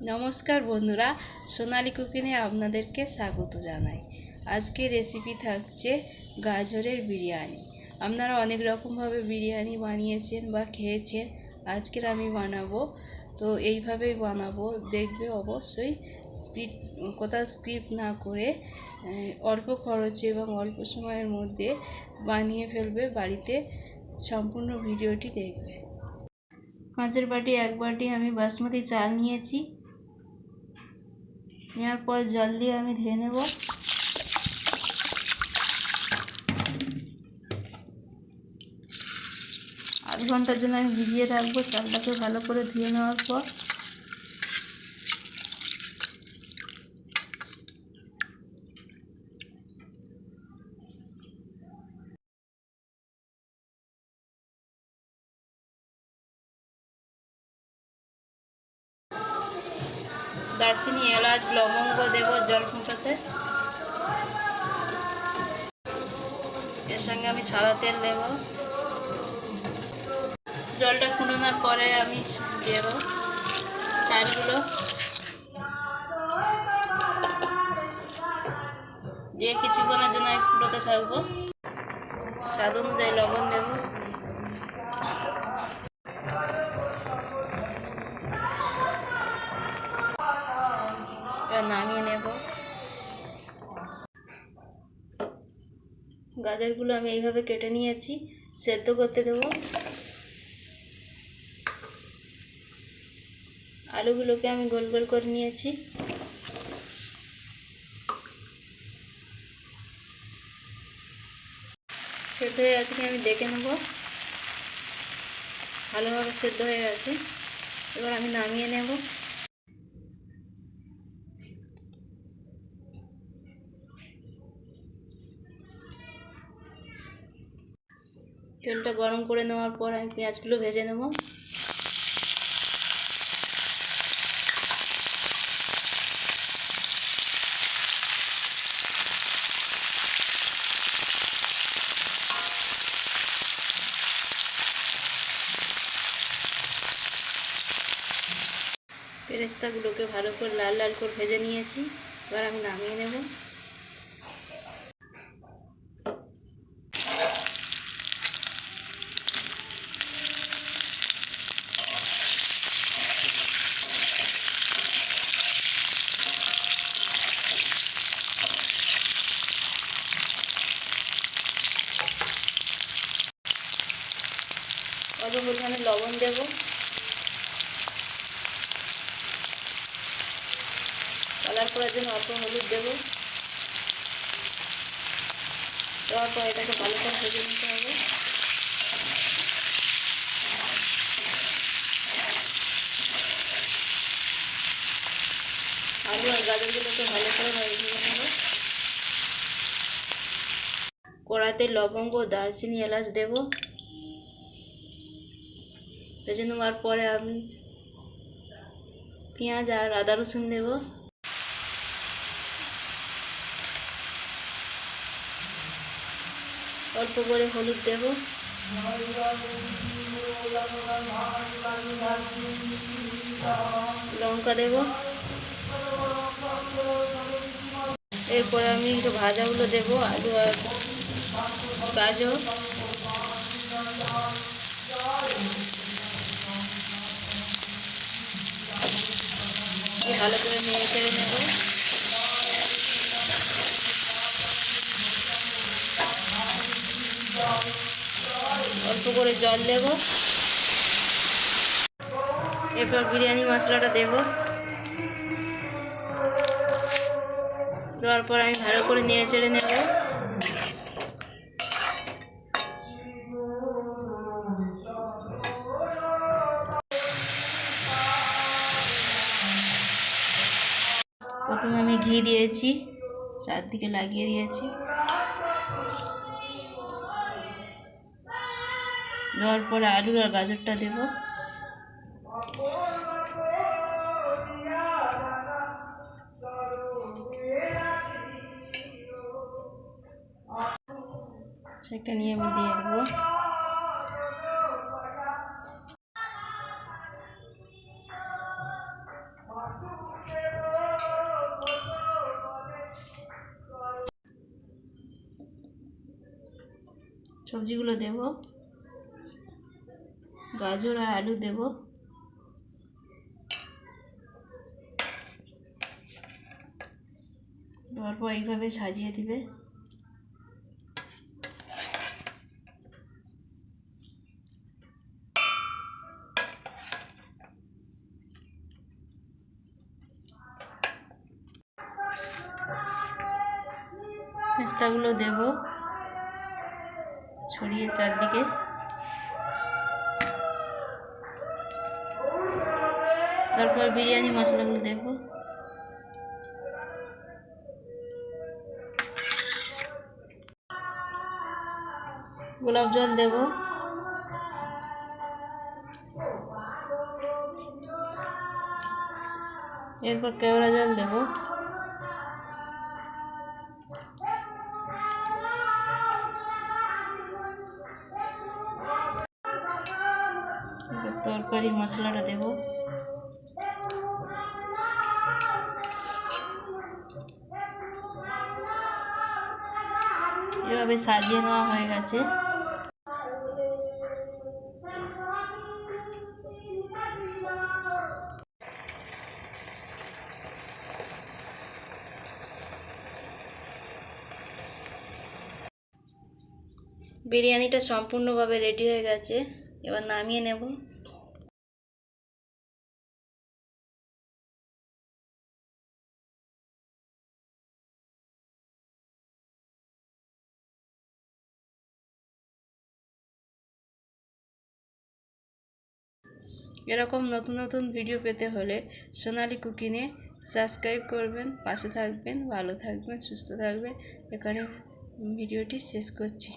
নমস্কার বন্ধুরা, সোনালি কুকিনে আপনাদেরকে স্বাগত জানাই। আজকে রেসিপি থাকছে গাজরের বিরিয়ানি। আপনারা অনেক রকমভাবে বিরিয়ানি বানিয়েছেন বা খেয়েছেন, আজকের আমি বানাবো। তো এইভাবেই বানাবো, দেখবে অবশ্যই স্পিড, কোথাও স্কিপ না করে অল্প খরচে এবং অল্প সময়ের মধ্যে বানিয়ে ফেলবে, বাড়িতে সম্পূর্ণ ভিডিওটি দেখবে। কাঁচের বাটি এক বাটি আমি বাসমতি চাল নিয়েছি। নেওয়ার পর জল দিয়ে আমি ধুয়ে নেব। আধ ঘণ্টার জন্য আমি ভিজিয়ে রাখব চালটাকে ভালো করে ধুয়ে নেওয়ার পর। দারচিনি এলাচ, লবঙ্গ, দেব, জল ফুটাতে। এর সঙ্গে আমি সাদা তেল দেব। জলটা ফুটানোর পরে আমি দেব চালগুলো দিয়ে কিছুক্ষণের জন্য ফুটোতে থাকব। স্বাদ অনুযায়ী লবণ দেবো। নামিয়ে নেব। গাজরগুলো আমি এইভাবে কেটে নিয়েছি, সেদ্ধ করতে দেবো। আলুগুলোকে আমি গোল গোল করে নিয়েছি। সেদ্ধ হয়ে গেছে কি আমি দেখে নেব। ভালোভাবে সেদ্ধ হয়ে গেছে। এবার আমি নামিয়ে নেব। তেলটা গরম করে নেওয়ার পর আমি পেঁয়াজগুলো ভেজে নেব। পেরেস্তাগুলোকে ভালো করে লাল লাল করে ভেজে নিয়েছি। এবার আমি নামিয়ে নেব অল্প পরিমাণে লবণ দেবো। কালার করার জন্য অল্প হলুদ দেবো। দেওয়ার পর এটাকে ভালো করে ভেজে নিতে হবে। আলু আর গাজরগুলোকে ভালো করে ভেজে নেব কড়াতে লবঙ্গ, দারচিনি, এলাচ দেব। ভেজে নেওয়ার পরে আমি পেঁয়াজ আর আদা রসুন দেবো অল্প করে হলুদ দেব। লঙ্কা দেব। এরপরে আমি একটু ভাজাগুলো দেবো, আলু আর গাজর। ভালো করে নিয়ে ছেড়ে নেব। অল্প করে জল দেব। এরপর বিরিয়ানি মশলাটা দেব। দেওয়ার পর আমি ভালো করে নিয়ে চেড়ে নেব। ঘি দিয়েছি, চারদিকে লাগিয়ে দিয়েছি। দেওয়ার পরে আলু আর গাজরটা দেব। সেটা নিয়ে আমি দিয়ে দেবো। সবজিগুলো দেব। গাজর আর আলু দেব। দেওয়ার পর এইভাবে সাজিয়ে দিবে। পেস্তাগুলো দেব। ছড়িয়ে চারদিকে। তারপর বিরিয়ানি মশলাগুলো দেব গোলাপ জল দেব। এরপর কেওড়া জল দেব। এবার তরকারি মশলাটা দেব। এভাবে সাজিয়ে নেওয়া হয়ে গেছে। বিরিয়ানিটা সম্পূর্ণভাবে রেডি হয়ে গেছে। এবার নামিয়ে নেব। এরকম নতুন নতুন ভিডিও পেতে হলে সোনালি কুকিংয়ে সাবস্ক্রাইব করবেন, পাশে থাকবেন, ভালো থাকবেন, সুস্থ থাকবেন। এখানে ভিডিওটি শেষ করছি।